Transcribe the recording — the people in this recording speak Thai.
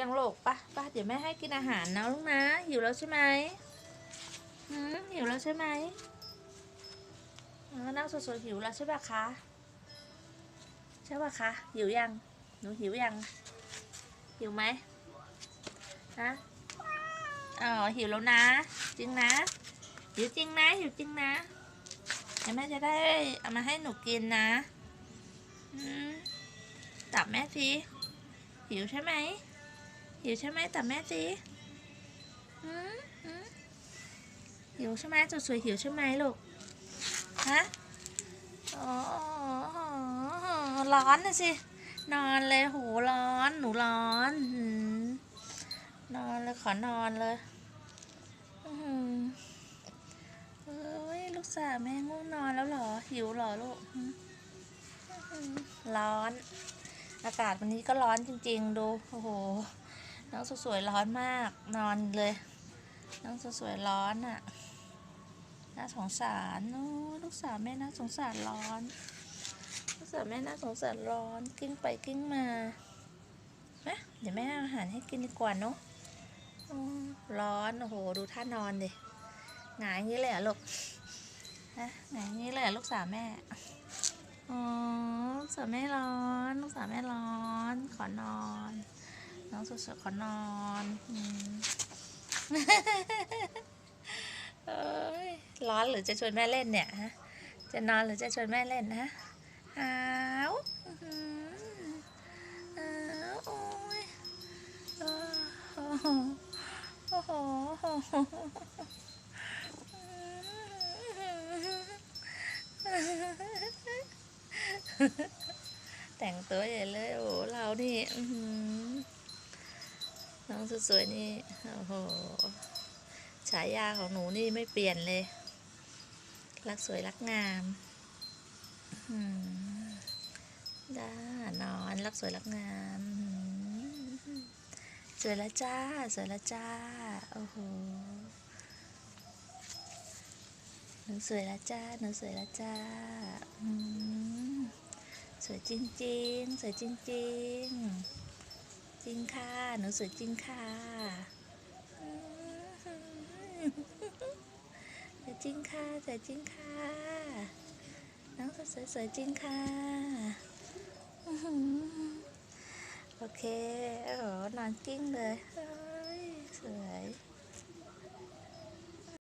ยังโลกปะปะเดี๋ยวแม่ให้กินอาหารนะลูกนะหิวแล้วใช่ไหมหืมหิวแล้วใช่ไหมเออนั่งสดๆหิวแล้วใช่ปะคะใช่ปะคะหิวยังหนูหิวยังหิวไหมฮะอ๋อหิวแล้วนะ จริงนะหิวจริงนะหิวจริงนะเดี๋ยวแม่จะได้เอามาให้หนูกินนะอืมตับแม่สิหิวใช่ไหม หิวใช่ไหมแตับแม่สิอืมอืมหิวใช่ไหมสวยหิวใช่ไหมลูก ฮะอ๋อร้อนนะสิ นอนเลยโหร้อน หนูร้อนนอนเลยขอนอนเลยเอ้ยลูกสาวแม่ง่วงนอนแล้วหรอ หิวหรอลูก ร้อน อากาศวันนี้ก็ร้อนจริง ๆ ดู โอ้โห น้องสวยๆร้อนมากนอนเลย น้องสวยๆร้อนอะ่ะน่าสงสารโอ้ลูกสาวแม่น่าสงสารร้อน ลูกสาวแม่น่าสงสารร้อนกิ้งไปกิ้งมาแมเดี๋ยวแม่เอาอาหารให้กินดีกว่าเนาะร้อนโอ้โหดูท่านอนดิหงายงนี้เลยเหรอลูกฮะหงายงนี้เลยเหรอลูกสาวแม่อ๋อลูกสาวแม่ร้อน ลูกสาวแม่ร้อน ขอนอน น้องสุดๆขอนอนอืมเอ้ยร้อนหรือจะชวนแม่เล่นเนี่ยฮะ จะนอนหรือจะชวนแม่เล่นนะหาวอื้อหือหาวโอ้ยโอ้โหโอ้โหโอ้โหแต่งตัวใหญ่เลยโอ้โหเรานี่อือหือ น้องสวยๆนี่ โอ้โห ฉายาของหนูนี่ไม่เปลี่ยนเลย รักสวยรักงามอืมด้านอนรักสวยรักงามสวยล้วจ้า สวยล้วจ้า โอ้โห หนูสวยล้วจ้า หนูสวยล้วจ้าอืมสวยจริงๆ สวยจริงๆ ค่ะ หนูสวยจริงค่ะอืมสวยจริงค่ะสวยจริงค่ะน้องสวยสวยจริงค่ะอื้อหือโอเคโอ้โหนอนกิ้งเลยเฮ้ยสวย